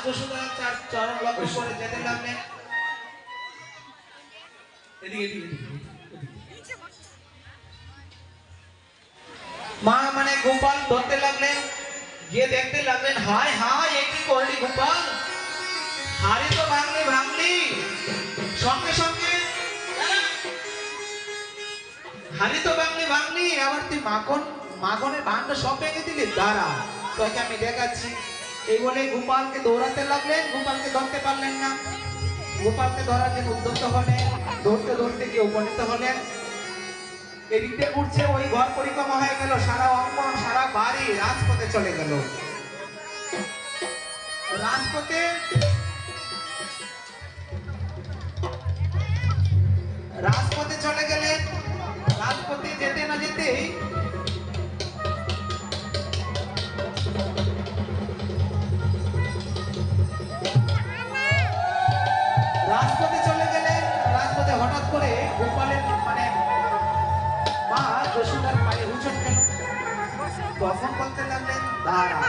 মা যশোদা চার চরণ লক্ষ্য করে যেতে লাগলেন। এদিকে এদিকে এদিকে, এদিকে। মা মানে গোপাল ধরতে লাগলেন গিয়ে দেখতে লাগলেন হায় হায় এ কি করলি গোপাল? হাড়ি তো ভাঙলি ভাঙলি। সঙ্গে সঙ্গে। হাড়ি তো ভাঙলি ভাঙলি। আবার তুই মাখন মাখনের ভাণ্ড সব ভেঙে দিলি। দাঁড়া তোকে আমি দেখাচ্ছি। এই বলে গোপালকে দৌড়াতে লাগলেন, গোপালকে ধরতে পারলেন না। গোপালকে ধরার জন্য উদ্যত হলেন গিয়ে উপনীত হলেন। এদিকে উঠছে ওই ঘর পরিক্রমা হয়ে গেল, সারা অঙ্গন, সারা বাড়ি রাজপথে চলে গেল। রাজপথে রাজপথে চলে গেলেন। রাজপথে যেতে না যেতেই তখন বলতে লাগলেন? দাঁড়া।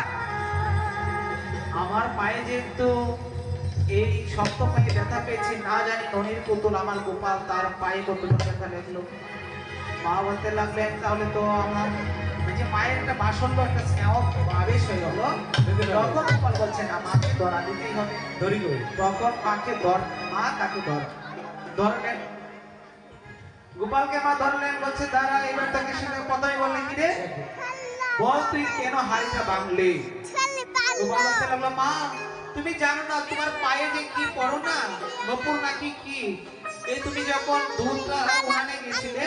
আমার পায়ে যেহেতু এই পায়ে ব্যথা পেয়েছি না জানি ননির পুতুল আমার গোপাল তার পায়ে কতটুকু ব্যথা লাগল? মা বলতে লাগলেন তাহলে তো আমার যে মায়ের একটা বাসন একটা স্নেহ আবেশ হয়ে গেল। তখন গোপাল বলছে না মাকে ধরা দিতেই হবে। ধরি তখন মাকে ধর মা তাকে ধর ধরলেন গোপালকে মা ধরলেন বলছে দাঁড়া বল তুই কেন হাড়িটা ভাঙলি? মা তুমি জানো না তোমার পায়ে যে কি পড়ো না? নপুর নাকি কি? এই তুমি যখন দুধটা উনানে গিয়েছিলে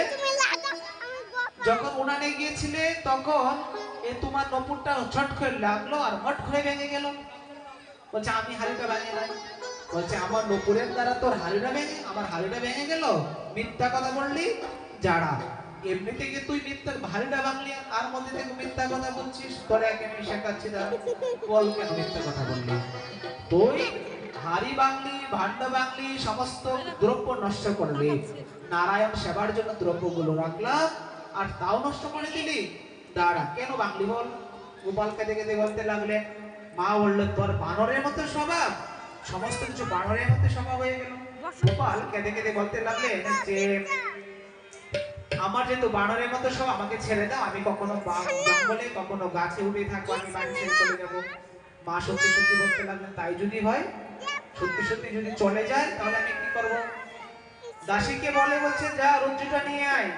যখন উনানে গিয়েছিলে তখন এ তোমার নপুরটা ছট করে লাগল আর হট করে ভেঙে গেল। বলছে আমি হাড়িটা ভেঙে নাই। বলছে আমার নপুরের দ্বারা তোর হাড়িটা ভেঙে আমার হাড়িটা ভেঙে গেল? মিথ্যা কথা বললি? যারা এমনি থেকে তুই মিথ্যা হাড়িটা ভাঙলি আর মধ্যে থেকে মিথ্যা কথা বলছিস? তোরে আমি শেখাচ্ছি দাঁড়া। বল কেন মিথ্যা কথা বললি? তুই হাড়ি বাংলি, ভাণ্ড বাংলি, সমস্ত দ্রব্য নষ্ট করলি নারায়ণ সেবার জন্য দ্রব্যগুলো রাখলাম, আর তাও নষ্ট করে দিলি? দাঁড়া, কেন বাংলি বল? গোপালকে দেখে দেখে বলতে লাগলে, মা বলল, তোর বানরের মতো স্বভাব। সমস্ত কিছু বানরের মতো স্বভাব হয়ে গেল। গোপাল কেঁদে কেঁদে বলতে লাগলেন যে আমার যেহেতু বানরের মতো সব আমাকে ছেড়ে দাও আমি কখনো বা- জঙ্গলে কখনো গাছে উঠে থাকব আমি বাড়ি ছেড়ে চলে যাব। মা সত্যি সত্যি বলতে লাগলেন তাই যদি হয় সত্যি সত্যি যদি চলে যায় তাহলে আমি কি করব? দাসীকে বলে বলছে যা রজ্জুটা নিয়ে আয়।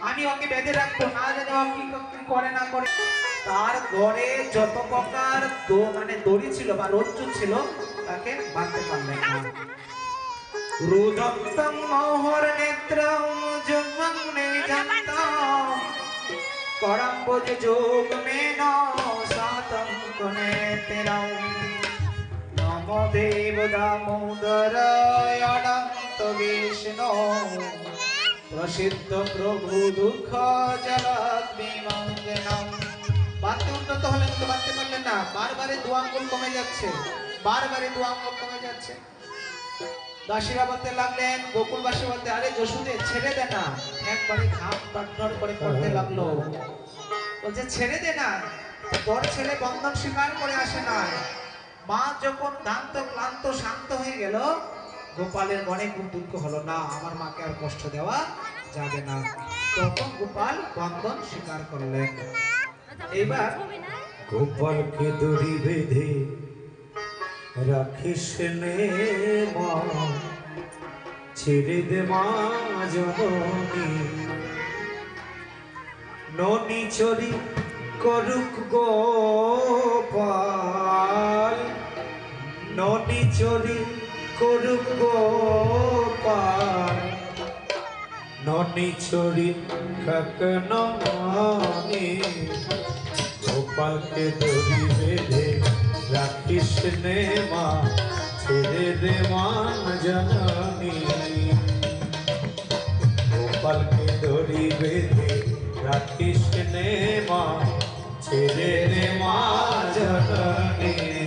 আমি ওকে বেঁধে রাখব না জানি ও কি কি করে না করে। তার ঘরে যত প্রকার মানে দড়ি ছিল বা রজ্জু ছিল তাকে বাঁধতে পারলেন না। রুদত্তম মোহর নেত্রম করম্বুজ যোগ মেন সাতম কুনেতিরম নম দেব দামোদর অনন্ত বিষ্ণু প্রসিদ্ধ প্রভু দুঃখ জগৎ বিমঞ্জনম বাড়তে উন্নত হলেন কিন্তু বাড়তে পারলেন না বারবারে দু আঙ্গুল কমে যাচ্ছে বারবারে দু আঙ্গুল কমে যাচ্ছে দাসীরা বলতে লাগলেন গোকুলবাসী বলতে আরে যশুদে, ছেড়ে দে না। একবারে ঘাম টটর করে করতে লাগল। বলছে, ছেড়ে দে না। তোর ছেলে বন্ধন স্বীকার করে আসে না। মা যখন দান্ত ক্লান্ত, শান্ত হয়ে গেল, গোপালের মনে খুব দুঃখ হলো, না, আমার মাকে আর কষ্ট দেওয়া যাবে না। তখন গোপাল বন্ধন স্বীকার করলেন। এবার গোপালকে দড়ি বেঁধে রাখিস নে মা ছেড়ে দে মা ননি চরি করুক গোপাল। ননি চরি করুক গোপাল। ননি চরি মানি। গোপালকে দড়ি বেঁধে রাখিস নে মা। ছেড়ে দে মা জননী গোপালকে দড়ি বেঁধে রাখিস নে মা ছেড়ে দে মা জননী